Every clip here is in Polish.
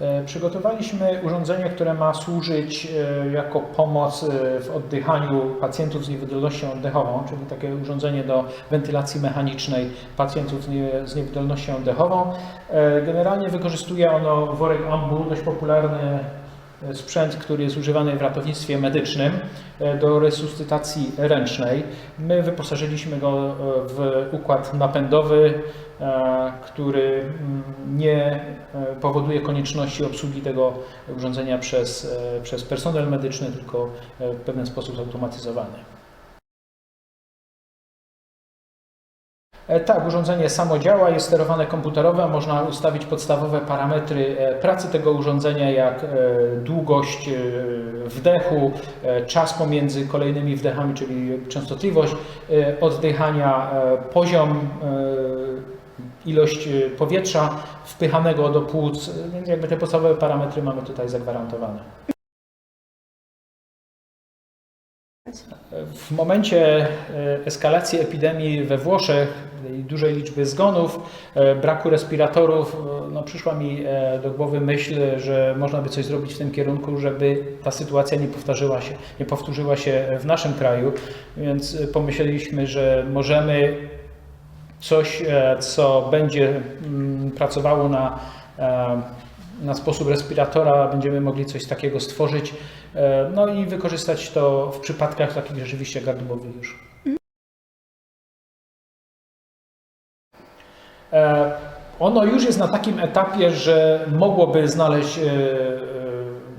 E, Przygotowaliśmy urządzenie, które ma służyć e, jako pomoc e, w oddychaniu pacjentów z niewydolnością oddechową, czyli takie urządzenie do wentylacji mechanicznej pacjentów z nie- z niewydolnością oddechową. Generalnie wykorzystuje ono worek AMBU, dość popularny sprzęt, który jest używany w ratownictwie medycznym e, do resuscytacji ręcznej. My wyposażyliśmy go e, w układ napędowy, e, który mm, nie e, powoduje konieczności obsługi tego urządzenia przez, e, przez personel medyczny, tylko e, w pewien sposób zautomatyzowany. Tak, urządzenie samo działa, jest sterowane komputerowe, można ustawić podstawowe parametry e, pracy tego urządzenia, jak e, długość e, wdechu, e, czas pomiędzy kolejnymi wdechami, czyli częstotliwość e, oddychania, e, poziom, e, ilość e, powietrza wpychanego do płuc, e, więc jakby te podstawowe parametry mamy tutaj zagwarantowane. W momencie e, eskalacji epidemii we Włoszech dużej liczby zgonów, e, braku respiratorów, e, no przyszła mi do głowy myśl, że można by coś zrobić w tym kierunku, żeby ta sytuacja nie powtórzyła się, nie powtórzyła się w naszym kraju, więc pomyśleliśmy, że możemy coś, co będzie mm, pracowało na, na sposób respiratora, będziemy mogli coś takiego stworzyć, e, no i wykorzystać to w przypadkach takich rzeczywiście gardłowych już. E, Ono już jest na takim etapie, że mogłoby znaleźć, e,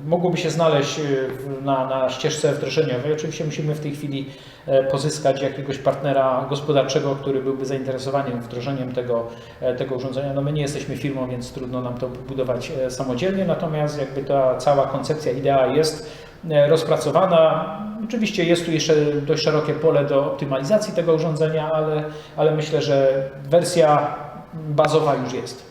mogłoby się znaleźć e, na, na ścieżce wdrożeniowej. Oczywiście musimy w tej chwili e, pozyskać jakiegoś partnera gospodarczego, który byłby zainteresowany wdrożeniem tego, e, tego urządzenia. No my nie jesteśmy firmą, więc trudno nam to budować samodzielnie, natomiast jakby ta cała koncepcja, idea jest rozpracowana. Oczywiście jest tu jeszcze dość szerokie pole do optymalizacji tego urządzenia, ale, ale myślę, że wersja bazowa już jest.